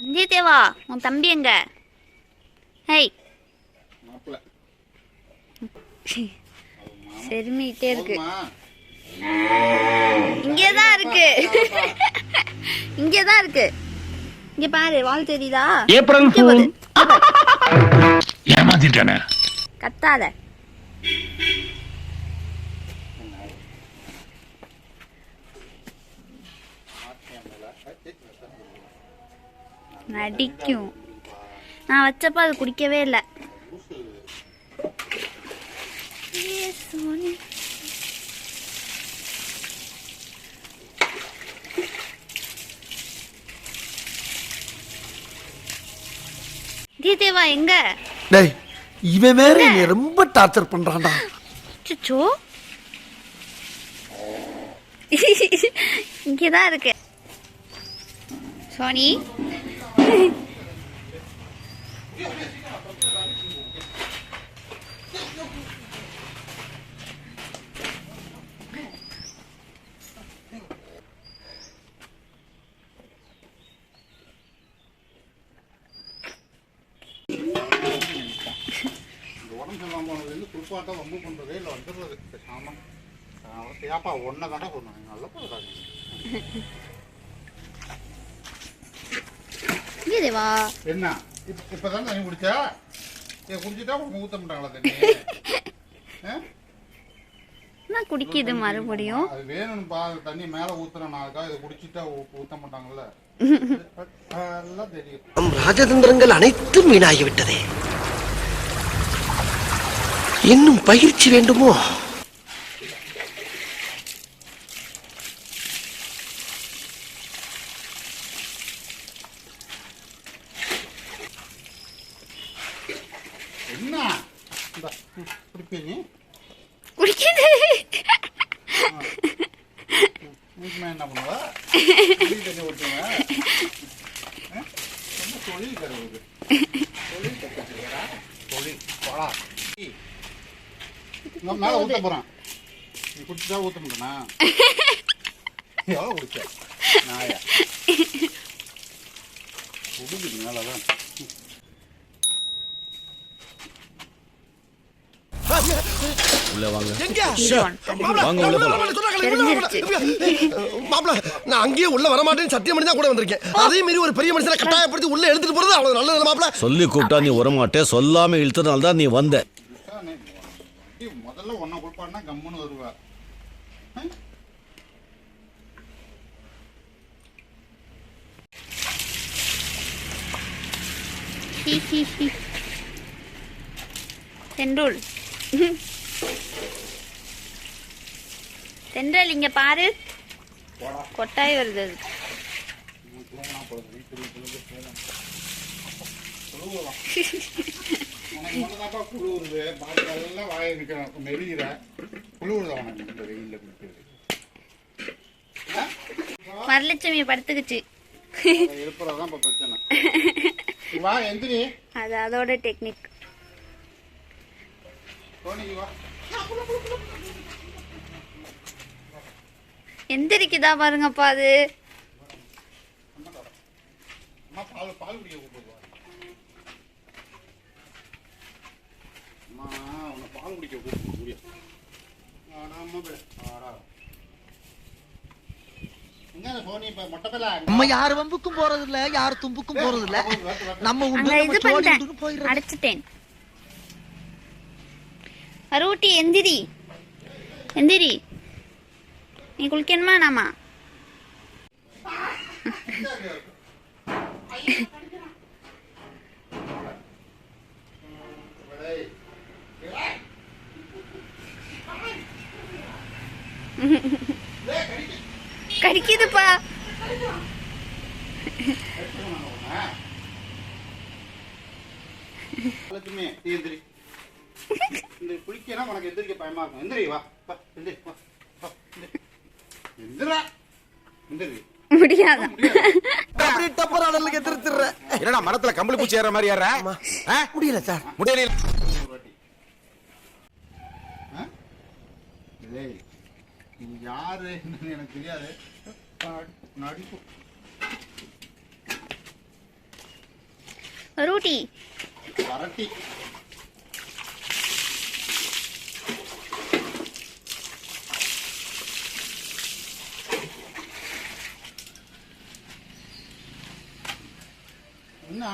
வந்தியத்தேவா உன் தம்பி எங்க? ஹேய். மாப்பிள்ள செருமிக்கிட்டே இருக்கு? இங்கே தான் இருக்கு. இங்கே தான் இருக்கு. இங்க பாரு வால் தெரியுதா? ஏப்ரல். ஏமாத்திட்டானே. கத்தாத. நடிக்கும். நான் வச்சப்ப அது குடிக்கவே இல்லை. தேவா எங்க? டேய் இவன் வேற என்னை ரொம்ப டார்ச்சர் பண்றான்டா. அச்சோ இங்கதான் இருக்கு. சோனி. இந்த உடம்பு வம்பு பண்ணுறதே இல்லை வந்துடுறது. பேசாம ஏப்பா ஒன்றை தானே சொன்னாங்க நல்ல போகிறாங்க இங்க தேவா என்ன? இப்போ இப்போ தான் தண்ணி குடிச்சா? இதை குடிச்சிட்டா உங்க ஊற்ற மாட்டாங்களா தண்ணி? நான் குடிக்குது மறுபடியும். அது வேணும்னு பா தண்ணி மேலே ஊற்றுறனாக்கா இதை குடிச்சிட்டா ஊத்த மாட்டாங்கல்ல? எல்லாம் தெரியும். நம் ராஜதந்திரங்கள் அனைத்தும் வீணாகிவிட்டதே. இன்னும் பயிற்சி வேண்டுமோ? என்ன? இந்த குடிப்பே நீ குடிக்குது என்ன பண்ணுவா? குடி தண்ணி ஊற்றுவா தொழில் கருவுது தொழில் கற்றுக்கிறா தொழில் போடா. நான் மேலே ஊற்ற போகிறேன் நீ குடிச்சா ஊற்ற முடியுமா எவ்வளோ குடிச்ச? நாயா? குடிக்குது மேலே தான் உள்ள வாங்க. எங்க? வாங்க உள்ள மாப்பிள நான் அங்கேயே உள்ள வரமாட்டேன்னு சத்தியம் பண்ணி தான் கூட வந்திருக்கேன். அதே மீறி ஒரு பெரிய மனுஷனை கட்டாயப்படுத்தி உள்ள எடுத்துட்டு போறது அவ்வளவு நல்லது மாப்பிள. சொல்லி கூப்பிட்டா நீ வரமாட்டே சொல்லாம இழுத்தனால தான் நீ வந்த. முதல்ல ஒன்றை கொடுப்பான்னா கம்முன்னு வருவா ஆ? சென்றல் இங்க பாரு. கொட்டாய் வருது அது. வரலட்சுமி படுத்துக்குச்சு. அதோட டெக்னிக். எந்திரிக்குதா பாருங்கப்பா அது. நம்ம யார் வம்புக்கும் போறது இல்ல யார் தும்புக்கும் போறது இல்ல நம்ம உண்டு போயிடுறது. அடைச்சிட்டேன். அரூட்டி எந்திரி. எந்திரி. நீ குளிக்கணுமா நாமா? கடிக்குதுப்பா. லட்சுமி நீ எந்திரி. இந்த குளிக்கனா உனக்கு எந்திரிக்க பயமா இருக்கும். எந்திரி வா. எந்திரி எந்திரி. எந்திரா. அப்படி டப்பர் எதிர்த்துற என்னடா மரத்துல கம்பளி பூச்சி ஏற மாதிரி ஏற முடியல சார். முடியல நீ யாரு? என்னன்னு எனக்கு தெரியாது. நடி- நடிப்பு. ரூட்டி. வரட்டி. என்ன